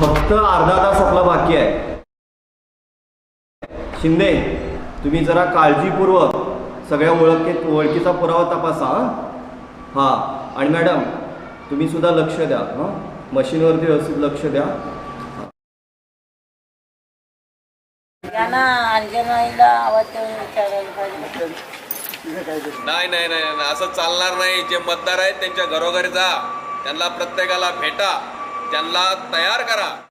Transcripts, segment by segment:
फक्त अर्धा तास आपला बाकी आहे. शिंदे तुम्ही जरा काळजीपूर्वक सगळ्या ओळखी ओळखीचा पुरावा तपासा हं? हा. आणि मॅडम तुम्ही सुद्धा लक्ष द्या हां? मशीनवरती व्यवस्थित लक्ष द्या. नाही नाही नाही, असं चालणार नाही. जे मतदार आहेत त्यांच्या घरोघरी जा. त्यांना प्रत्येकाला भेटा. त्यांना तयार करा.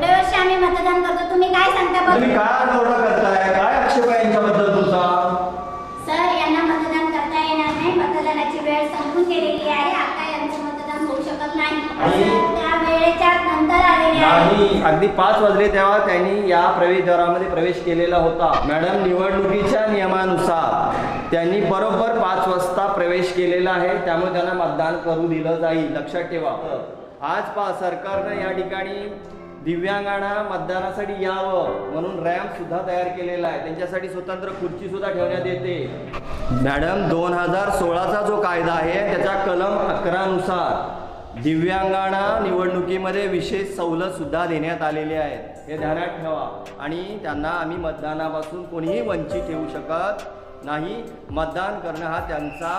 वर्षी आम्ही मतदान करतो. तुम्ही काय सांगता? बघ तुम्ही काय आठवडा करताय? काय आक्षेप आहे यांच्याबद्दल तुमचा सर यांना मतदान करता येणार नाही मतदानाची वेळ संपून गेलेली आहे आता यांचं मतदान होऊ शकत नाही आणि- त्या वेळेच्या नाही अगदी पाच वाजले तेव्हा त्यांनी या प्रवेशद्वारामध्ये प्रवेश केलेला होता. मॅडम निवडणुकीच्या नियमानुसार त्यांनी बरोबर पाच वाजता प्रवेश केलेला आहे त्यामुळे त्यांना मतदान करू दिलं जाईल. लक्षात ठेवा. आज पा सरकारनं या ठिकाणी दिव्यांगांना मतदानासाठी यावं म्हणून रॅम्प सुद्धा तयार केलेला आहे. त्यांच्यासाठी स्वतंत्र खुर्ची सुद्धा ठेवण्यात येते. मॅडम दोन हजार सोळाचा जो कायदा आहे त्याच्या कलम अकरानुसार दिव्यांगांना निवडणुकीमध्ये विशेष सवलत सुद्धा देण्यात आलेली आहेत. हे ध्यानात ठेवा. आणि त्यांना आम्ही मतदानापासून कोणीही वंचित ठेवू शकत नाही. मतदान करणं हा त्यांचा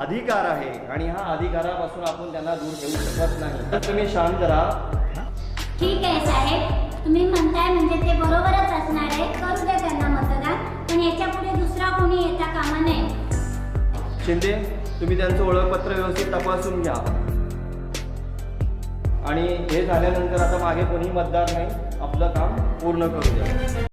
अधिकार आहे. आणि हा अधिकारापासून आपण त्यांना दूर ठेवू शकत नाही. तर तुम्ही शांत राहा. ठीक आहे साहेब. तुम्ही म्हणताय म्हणजे ते बरोबरच असणार आहे. करू द्या त्यांना मतदान. पण याच्यापुढे दुसरा कोणी येता कामा नये शिंदे तुम्ही त्यांचं ओळखपत्र व्यवस्थित तपासून घ्या. आणि हे झाल्यानंतर आता मागे कोणी मतदार नाही आपलं काम पूर्ण करू द्या